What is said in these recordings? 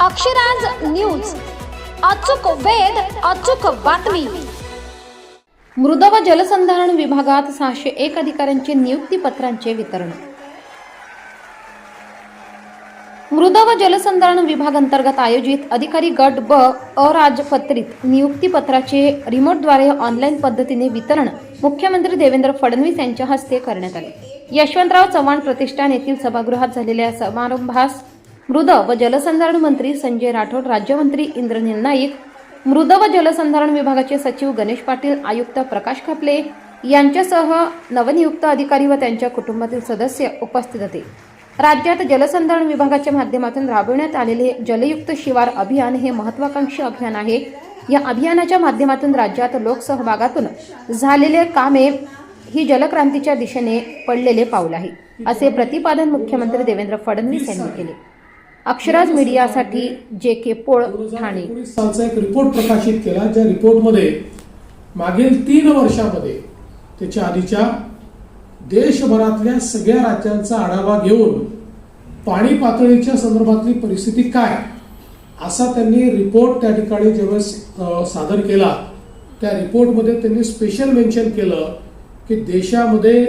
Akshraj news. अचूक वेध अचूक बातमी. मृद व जलसंधारण विभागात सहाशे एक अधिकाऱ्यांचे नियुक्ती पत्रांचे वितरण. मृद व जलसंधारण विभाग अंतर्गत आयोजित अधिकारी गट ब अराजपत्रित नियुक्तीपत्राचे रिमोटद्वारे ऑनलाईन पद्धतीने वितरण मुख्यमंत्री देवेंद्र फडणवीस यांच्या हस्ते करण्यात आले. यशवंतराव चव्हाण प्रतिष्ठान येथील सभागृहात झालेल्या समारंभास मृद व जलसंधारण मंत्री संजय राठोड राज्यमंत्री इंद्रनील नाईक मृद व जलसंधारण विभागाचे सचिव गणेश पाटील आयुक्त प्रकाश खापले यांच्यासह नवनियुक्त अधिकारी व त्यांच्या कुटुंबातील सदस्य उपस्थित होते. राज्यात जलसंधारण विभागाच्या माध्यमातून राबविण्यात आलेले जलयुक्त शिवार अभियान हे महत्वाकांक्षी अभियान आहे. या अभियानाच्या माध्यमातून राज्यात लोकसहभागातून झालेले कामे ही जलक्रांतीच्या दिशेने पडलेले पाऊल आहे असे प्रतिपादन मुख्यमंत्री देवेंद्र फडणवीस यांनी केले. अक्षराज मीडियासाठी जे के पोळ ठाणे. सालचा एक रिपोर्ट प्रकाशित केला ज्या रिपोर्टमध्ये मागील तीन वर्षामध्ये त्याच्या आधीच्या देशभरातल्या सगळ्या राज्यांचा आढावा घेऊन पाणी पातळीच्या संदर्भातली परिस्थिती काय असा त्यांनी रिपोर्ट त्या ठिकाणी ज्यावेळेस सादर केला त्या रिपोर्टमध्ये त्यांनी स्पेशल मेन्शन केलं की देशामध्ये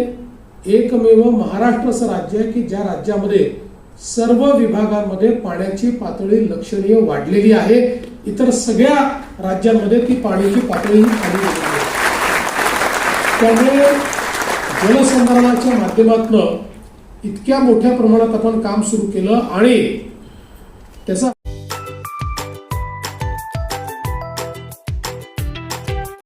एकमेव महाराष्ट्र असं राज्य आहे की ज्या राज्यामध्ये सर्व विभागांमध्ये पाण्याची पातळी लक्षणीय वाढलेली आहे. इतर सगळ्या राज्यांमध्ये ती पाण्याची पातळी खाली आहे. त्यामुळे जलसंधारणाच्या माध्यमातून इतक्या मोठ्या प्रमाणात आपण काम सुरू केलं आणि त्याचा